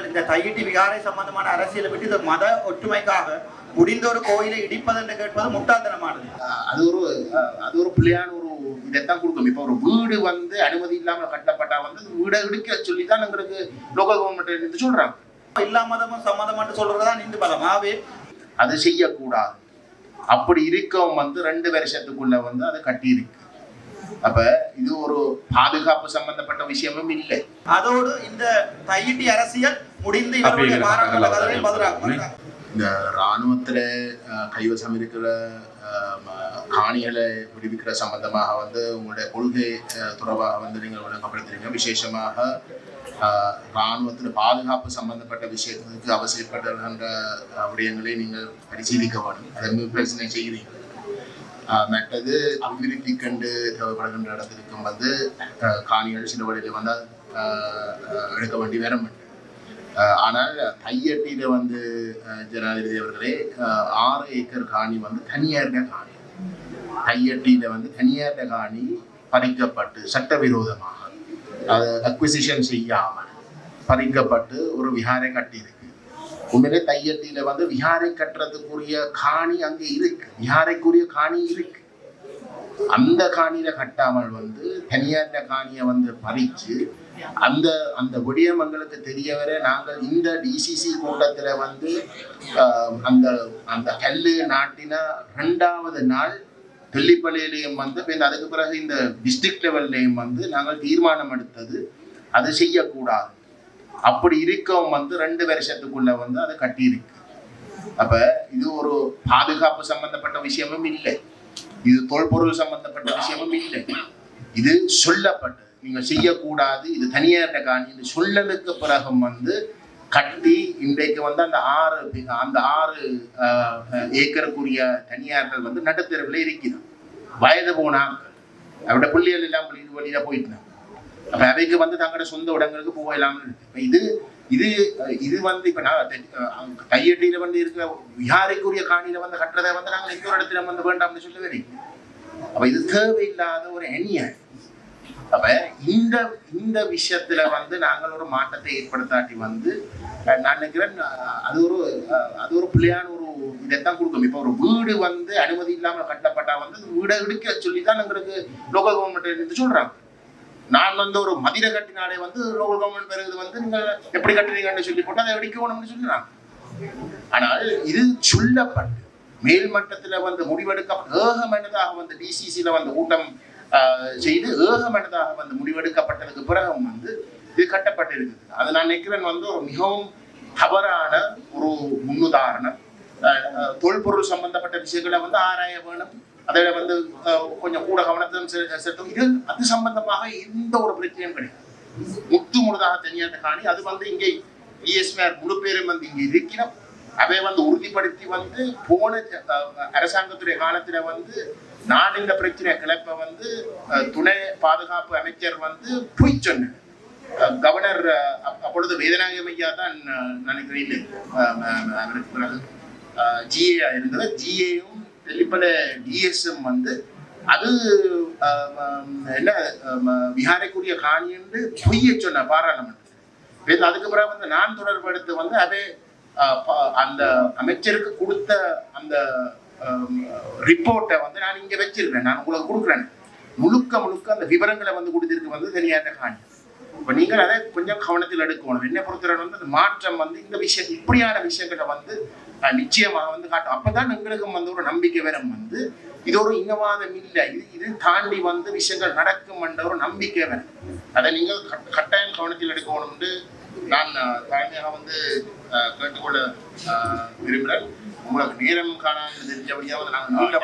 நாங்கள் இந்த தையிட்டி விகாரை சம்பந்தமான அரசியலை விட்டு இது மத ஒற்றுமைக்காக முடிந்த ஒரு கோயிலை இடிப்பது என்று கேட்பது முட்டாள்தனமானது. அஹ் அது ஒரு அது ஒரு பிள்ளையான ஒரு இதைத்தான் கொடுக்கும். இப்போ ஒரு வீடு வந்து அனுமதி இல்லாம கட்டப்பட்டா வந்து வீடை இடிக்க சொல்லி தான் எங்களுக்கு லோக்கல் கவர்மெண்ட் இருந்து சொல்றாங்க. எல்லா மதமும் சம்மதம் சொல்றதுதான் இந்து மதம் ஆகவே அது செய்யக்கூடாது. அப்படி இருக்கவும் வந்து ரெண்டு வருஷத்துக்குள்ள வந்து அதை கட்டியிருக்கு. அப்ப இது ஒரு பாதுகாப்பு சம்பந்தப்பட்ட விஷயமும் இல்லை. அதோடு இந்த தையிட்டி அரசியல் முடிந்து இவருடைய பாராளுமன்ற இல்லை. கதவை பதிலாக இந்த இராணுவத்துல கைவசம் இருக்கிற காணிகளை விடுவிக்கிற சம்பந்தமாக வந்து உங்களுடைய கொள்கை தொடர்பாக வந்து நீங்கள் விளங்கப்படுத்துறீங்க விசேஷமாக இராணுவத்தில் பாதுகாப்பு சம்பந்தப்பட்ட விஷயத்துக்கு அவசியப்படுகின்ற விடயங்களை நீங்கள் பரிசீலிக்க வேண்டும். அதை பிரச்சனை செய்கிறீங்க அஹ், மற்றது அபிவிருத்தி கண்டு தேவைப்படுகின்ற இடத்திற்கும் வந்து காணிகள் சில வழியில் வந்து அஹ், அஹ், எடுக்க வேண்டி வேண்டும் அஹ் ஆனால் கையட்டியில் வந்து ஜனாதிபதி அவர்களே ஆறு ஏக்கர் காணி வந்து தனியார்ட காணி. கையட்டியில் வந்து தனியார்ட காணி பறிக்கப்பட்டு சட்டவிரோதமாக அது அக்விசிஷன் செய்யாமல் பறிக்கப்பட்டு ஒரு விஹாரை கட்டியிருக்கு. உண்மையிலே தையட்டியில் வந்து விஹாரை கட்டுறதுக்குரிய காணி அங்கே இருக்கு. விஹாரைக்குரிய காணி இருக்கு. அந்த காணியில கட்டாமல் வந்து தனியார்ட காணியை வந்து பறித்து அந்த அந்த ஒடியமங்கலுக்கு தெரிய வர நாங்கள் இந்த டிசிசி கூட்டத்துல வந்து ஆஹ், அந்த அந்த கல்லு நாட்டின ரெண்டாவது நாள் தெல்லிப்பள்ளியிலையும் வந்து பின் அதுக்கு பிறகு இந்த டிஸ்ட்ரிக்ட் லெவல்லையும் வந்து நாங்கள் தீர்மானம் எடுத்தது அதை செய்யக்கூடாது. அப்படி இருக்கவும் வந்து ரெண்டு வருஷத்துக்குள்ள வந்து அதை கட்டியிருக்கு. அப்ப இது ஒரு பாதுகாப்பு சம்பந்தப்பட்ட விஷயமும் இல்லை. இது தொல்பொருள் சம்பந்தப்பட்ட விஷயமும் இல்லை. இது சொல்லப்பட்டது. நீங்க செய்யக்கூடாது இது தனியார்கிட்ட காணி என்று சொல்லலுக்கு பிறகும் வந்து கட்டி இன்றைக்கு வந்து அந்த ஆறு அந்த ஆறு ஆஹ், ஏக்கருக்குரிய தனியார்கள் வந்து நடுத்தெருவில் இருக்கிறான் வயது போனாக்கள் அவட பிள்ளைகள் எல்லாம் வெளியில வெளியில போயிட்டாங்க. அப்ப அவைக்கு வந்து தங்களோட சொந்த இடங்களுக்கு போகலாம்னு இருக்கு. இது இது இது வந்து இப்போ நான் கையட்டியில் கையெட்டியில வந்து இருக்கிற விஹாரைக்குரிய காணியில வந்து கட்டுறதை வந்து நாங்கள் இன்னொரு இடத்துல வந்து வேண்டாம்னு சொல்லவே அப்ப இது தேவையில்லாத ஒரு அநியாயம். அப்ப இந்த இந்த விஷயத்துல வந்து நாங்கள் ஒரு மாற்றத்தை ஏற்படுத்தாட்டி வந்து நான் நினைக்கிறேன் அது ஒரு அது ஒரு பிள்ளையான ஒரு இதைத்தான் கொடுக்கும். இப்போ ஒரு வீடு வந்து அனுமதி இல்லாமல் கட்டப்பட்டா வந்து வீடை இடிக்க சொல்லி தான் எங்களுக்கு லோக்கல் கவர்மெண்ட் இருந்து சொல்றாங்க. நான் வந்து ஒரு மதில கட்டினாலே வந்து லோக்கல் கவர்மெண்ட் பிறகு வந்து நீங்கள் எப்படி கட்டுறீங்கன்னு சொல்லி போட்டு அதை இடிக்கணும்னு சொல்லுறாங்க ஆனால் இது சொல்லப்பட்டு மேல்மட்டத்துல வந்து முடிவெடுக்க ஏகமனதாக வந்து டிசிசியில வந்து கூட்டம் செய்து ஏகமனதாக வந்து முடிவெடுக்கப்பட்டதுக்கு பிறகும் வந்து இது கட்டப்பட்டிருக்குது. அது நான் நினைக்கிறேன் வந்து ஒரு மிகவும் தவறான ஒரு முன்னுதாரணம். தொல்பொருள் சம்பந்தப்பட்ட விஷயங்களை வந்து ஆராய வேணும். அதை வந்து கொஞ்சம் கூட கவனத்தையும் செ- செலுத்தும். இது அது சம்பந்தமாக எந்த ஒரு பிரச்சனையும் கிடையாது. முத்து முழுதாக தனியார் காணி அது வந்து இங்கே இஎஸ்ஆர் முழு பேரும் வந்து இங்கே இருக்கிறோம். அதை வந்து உறுதிப்படுத்தி வந்து போன அரசாங்கத்துடைய காலத்துல வந்து நாடுங்கிற பிரச்சனை கிளப்ப வந்து துணை பாதுகாப்பு அமைச்சர் வந்து பொய் சொன்னார். கவர்னர் அப்- அப்பொழுது வேதநாயகம் ஐயா தான் நினைக்கிறேன் அவருக்கு பிறகு ஜிஏ இருந்தது. ஜிஏயும் வெளிப்பட டிஎஸ்எம் வந்து அது என்ன அஹ், விஹாரைக்குரிய காணி என்று பொய்யை சொன்ன பாராளுமன்றத்தில். அதுக்கு பிறகு வந்து நான் தொடர்பு எடுத்து வந்து அதே அந்த அமைச்சருக்கு கொடுத்த அந்த ரிப்போர்ட்டை வந்து நான் இங்கே வச்சிருக்கேன் நான் உங்களுக்கு கொடுக்குறேன். முழுக்க முழுக்க அந்த விவரங்களை வந்து கொடுத்திருக்கு வந்து தனியாட்ட காணி. இப்போ நீங்கள் அதை கொஞ்சம் கவனத்தில் எடுக்கணும். என்ன பொறுத்தவரை வந்து அந்த மாற்றம் வந்து இந்த விஷயம் இப்படியான விஷயங்களை வந்து நிச்சயமாக வந்து காட்டும். அப்போதான் எங்களுக்கும் வந்து ஒரு நம்பிக்கை வரும் வந்து இது ஒரு இனவாதம் இல்லை. இது இது தாண்டி வந்து விஷயங்கள் நடக்கும் என்ற ஒரு நம்பிக்கை வரும். அதை நீங்கள் கட்- கட்டாயம் கவனத்தில் எடுக்கணும்னு நான் அஹ், தாழ்மையாக வந்து கேட்டுக்கொள்ள விரும்புகிறேன். உங்களுக்கு நேரம் காணாமல் நாங்கள் நீண்ட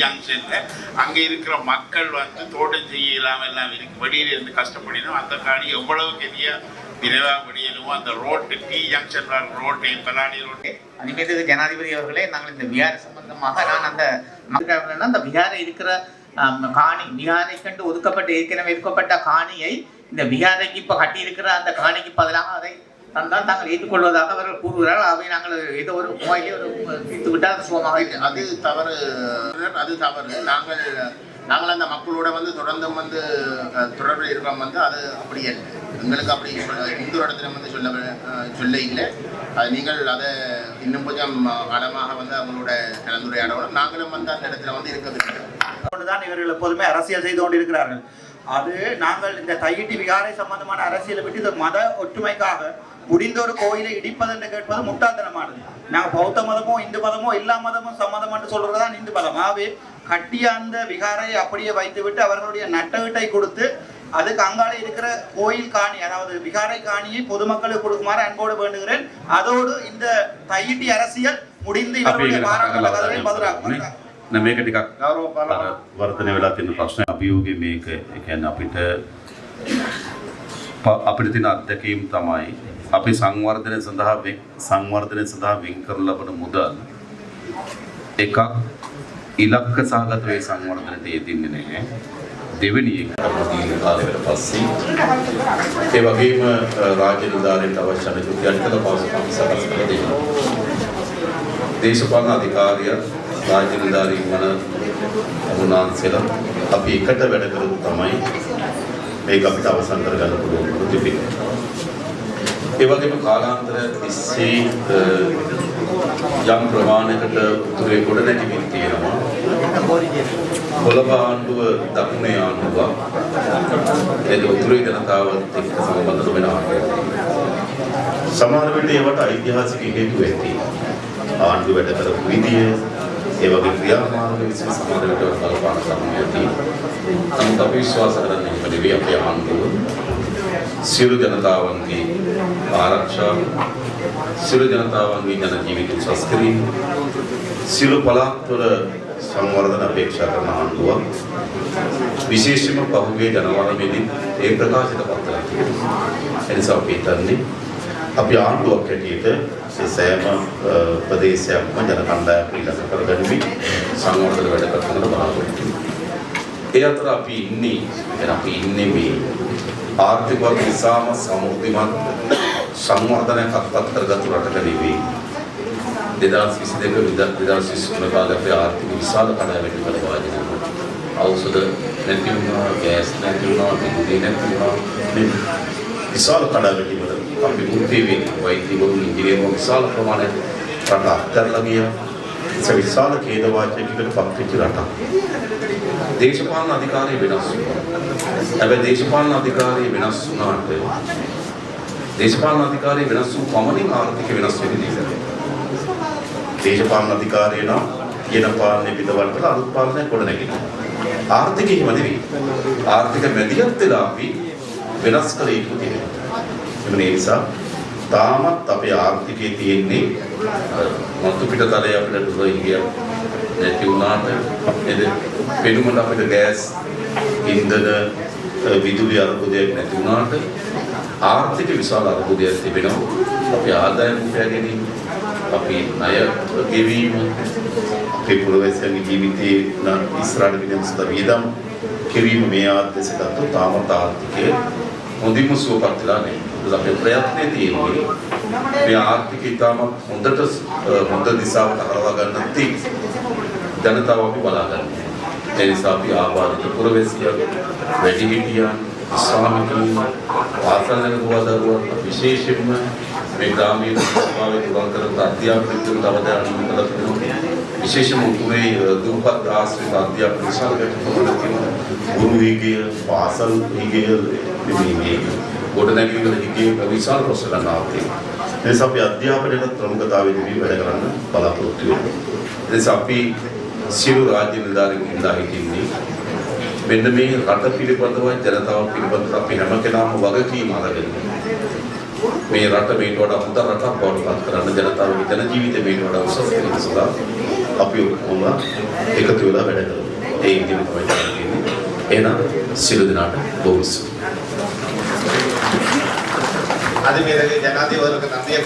ஜங்ஷன்ல அங்க இருக்கிற மக்கள் வந்து தோட்டம் செய்ய இல்லாம எல்லாம் இருக்கு. வெளியில இருந்து கஷ்டப்படினோம் அந்த காணி எவ்வளவு பெரிய விரைவா வெளியிலும் அந்த ரோட்டு டி ஜங்ஷன் ரோட்டை பலானி ரோட்டை ஜனாதிபதி அவர்களே நாங்கள் இந்த விஹார சம்பந்தமாக நான் அந்த மக்கள் அந்த விஹார இருக்கிற காணி விஹாரை கண்டு ஒதுக்கப்பட்டு ஏற்கனவே இருக்கப்பட்ட காணியை இந்த விஹாரைக்கு இப்போ கட்டியிருக்கிற அந்த காணிக்கு பதிலாக அதை தந்தால் தாங்கள் ஏற்றுக்கொள்வதாக அவர்கள் கூறுகிறார்கள். அவை நாங்கள் ஏதோ ஒரு மூவாயிலே ஒரு தீர்த்து விட்டால் அது சுகமாக அது தவறு அது தவறு. நாங்கள் நாங்கள் அந்த மக்களோட வந்து தொடர்ந்தும் வந்து தொடர்பில் இருக்கோம் வந்து அது அப்படி எங்களுக்கு அப்படி சொல்ல- இந்த ஒரு இடத்துல வந்து சொல்ல சொல்ல இல்லை. அது நீங்கள் அதை இன்னும் கொஞ்சம் ஆழமாக வந்து அவங்களோட கலந்துரையாடணும் நாங்களும் வந்து அந்த இடத்துல வந்து இருக்க விரும்புகிறோம் தான் இவர்கள் எப்போதுமே அரசியல் செய்து கொண்டிருக்கிறார்கள். அது நாங்கள் இந்த தையிட்டி விகாரை சம்பந்தமான அரசியலை பற்றி இந்த மத ஒற்றுமைக்காக முடிந்த ஒரு கோயிலை இடிப்பது என்று கேட்பது முட்டாந்தனமானது நாங்கள் பௌத்த மதமோ இந்து மதமோ எல்லா மதமும் சம்மதம் என்று சொல்றதுதான் இந்து மதம். ஆகவே கட்டிய அந்த விகாரை அப்படியே வைத்துவிட்டு அவர்களுடைய நட்டவீட்டை கொடுத்து அதுக்கு அங்காள இருக்கிற கோயில் காணி அதாவது விகாரை காணியை பொதுமக்களுக்கு கொடுக்குமாறு அன்போடு வேண்டுகிறேன். அதோடு இந்த தையிட்டி அரசியல் முடிந்து இவருடைய பாராட்டு பதிலாக නෑ මේක ටිකක් අර වර්ධනය වෙලා තියෙන ප්‍රශ්න අභියෝගය මේක ඒ කියන්නේ අපිට අපිට තියෙන අත්දැකීම් තමයි අපි සංවර්ධනය සඳහා සංවර්ධනය සඳහා වෙන් කරන ලබන මුදල් එකක් ඉලක්ක සහගත වේ සංවර්ධනයට යෙදෙන්නේ නැහැ. දෙවෙනි එක. දීර්ඝ කාලයකට පස්සේ ඒ වගේම රාජ්‍ය නිලධාරීන්ට අවශ්‍ය අනිකුත් යටිතල පවසකම් සකස් කර දෙනවා. දේශපාලන අධිකාරිය රාජ්‍ය නිලධාරීන් වන උන්වහන්සේලා අපි එකට වැඩ කරමු තමයි මේක අපිට අවසන් කරගන්න පුළුවන් ප්‍රතිපිට. ඒ වගේම කාලාන්තර තිස්සේ අ, යම් ප්‍රමාණයකට උතුරේ ගොඩ නැගිමින් තියෙනවා. කොළඹ ආණ්ඩුව දකුණේ ආණ්ඩුව ඒ උතුරේ ජනතාවත් එක්ක සම්බන්ධ වෙන ආණ්ඩුවක්. සමහර විට ඒවට ඓතිහාසික හේතු ඇති. ආණ්ඩුව වැඩ කරපු විදිය, ඒ වගේ ක්‍රියාමාර්ග විසින් සමහර විට බලපාන කරුණු ඇති. නමුත් අපි විශ්වාස කරන්නේ එහෙම නෙවෙයි අපේ ආණ්ඩුව. සියලු ජනතාවන්ගේ ආරක්ෂාව, සියලු ජනතාවන්ගේ ජන ජීවිත උසස් කිරීම, සියලු පළාත්වල සංවර්ධන අපේක්ෂා කරන ආණ්ඩුවක්. විශේෂයෙන්ම පහුගිය ජනවාරමේදී ඒ ප්‍රකාශයට පත් කළා. එනිසා අපි හිතන්නේ අපි ආණ්ඩුවක් හැටියට ඒ සෑම අ, ප්‍රදේශයක්ම ජන කණ්ඩායම් ඊළඟ කරගනිමින් සංවර්ධන වැඩ කටයුතු බලාපොරොත්තු වෙනවා. ඒ අතර අපි ඉන්නේ දැන් අපි ඉන්නේ මේ ආර්ථික වර්ග නිසාම සමෘද්ධිමත් සංවර්ධනයක් අත්පත් කරගත්තු රටක නෙවෙයි. 2022 2023 කාලේ අපේ ආර්ථික විශාල කඩාවැටීමකට වාජනය වුණා. ඖෂධ නැති වුණා, ගෑස් නැති වුණා, විදුලිය නැති වුණා. මේ විශාල කඩාවැටීමකට අපි මුක්ති වෙන්නේ. වෛද්‍යවරුන්, ඉංජිනේරුවෝ විශාල ප්‍රමාණයක් රට අත්හැරලා ගියා. ඒ විශාල ඛේද වාචකයකට පත් වෙච්ච රටක්. දේශපාලන අධිකාරිය වෙනස් වුණා. හැබැයි දේශපාලන අධිකාරිය වෙනස් වුණාට දේශපාලන අධිකාරිය වෙනස් වූ පමණින් ආර්ථික වෙනස් වෙන්නේ නැහැ. දේශපාලන අධිකාරිය නම් කියන පාලනය පිටවල් කරලා අලුත් පාලනයක් ගොඩ නැගෙනවා. ආර්ථිකය එහෙම නෙවෙයි. ආර්ථික මැදිහත් වෙලා අපි වෙනස් කළ යුතු තියෙනවා. එම නිසා තාමත් අපේ ආර්ථිකයේ තියෙන්නේ අර මතු පිටතලයේ අපිට දුරිය නැති වුණාට නේද? පෙනුමට අපිට ගෑස් ඉන්ධන අ, විදුලි අර්බුදයක් නැති වුණාට ආර්ථික විශාල අර්බුදයක් තිබෙනවා. අපි ආදායම් උපයා ගැනීම, අපි ණය ගෙවීම, අපේ පුරවැසියන්ගේ ජීවිතයේ න- ඉස්සරහට ගෙනියන සුද වියදම් කිරීම මේ ආදේශ ගත්තොත් තාමත් ආර්ථිකය හොඳින්ම සුවපත් වෙලා නැහැ. ඒකද අපේ ප්‍රයත්නය තියෙන්නේ මේ ආර්ථිකය තාමත් හොඳට අ, හොඳ දිශාවට හරවා ගන්න තියෙන්නේ. ජනතාව අපි බලා ගන්න. ඒ නිසා අපි ආබාධිත පුරවැසියන් වැඩිහිටියන් ශ්‍රාමිකයන් ආසන්න දුවදරුවන් විශේෂයෙන්ම මේ ග්‍රාමීය සභාවේ තුරන් කරන අධ්‍යාපනික අවධානය යොමු කළ තිබෙනවා. විශේෂම උතුරේ අ, දුප්පත් ආශ්‍රිත අධ්‍යාපන විශාල ගැටලුවක් තියෙනවා. ගුරු හිගය, පාසල් හිගය මේ මේ ගොඩනැගිලි හිගය විශාල ප්‍රශ්න ගන්නවා තියෙනවා. ඒ නිසා අපි අධ්‍යාපනයට ප්‍රමුඛතාවය දෙමින් වැඩ කරන්න බලාපොරොත්තු වෙනවා. ඒ නිසා අපි සියලු රාජ්‍ය නිලධාරීන් ඉඳලා හිටින්නේ මෙන්න මේ රට පිළිබඳව ජනතාව පිළිබඳව අපි හැම කෙනාම වගකීම අරගෙන මේ රට මේට වඩා හොඳ රටක් බවට පත් කරන්න ජනතාවගේ ජන ජීවිතය මේට වඩා උසස් කිරීම සඳහා අපි ඔක්කොම එකතු වෙලා වැඩ කරනවා. ඒ විදිහම තමයි තියෙන්නේ. එහෙනම් සියලු දෙනාට බොහොම අද මේ ජනාධිපතිවරක නන්දිය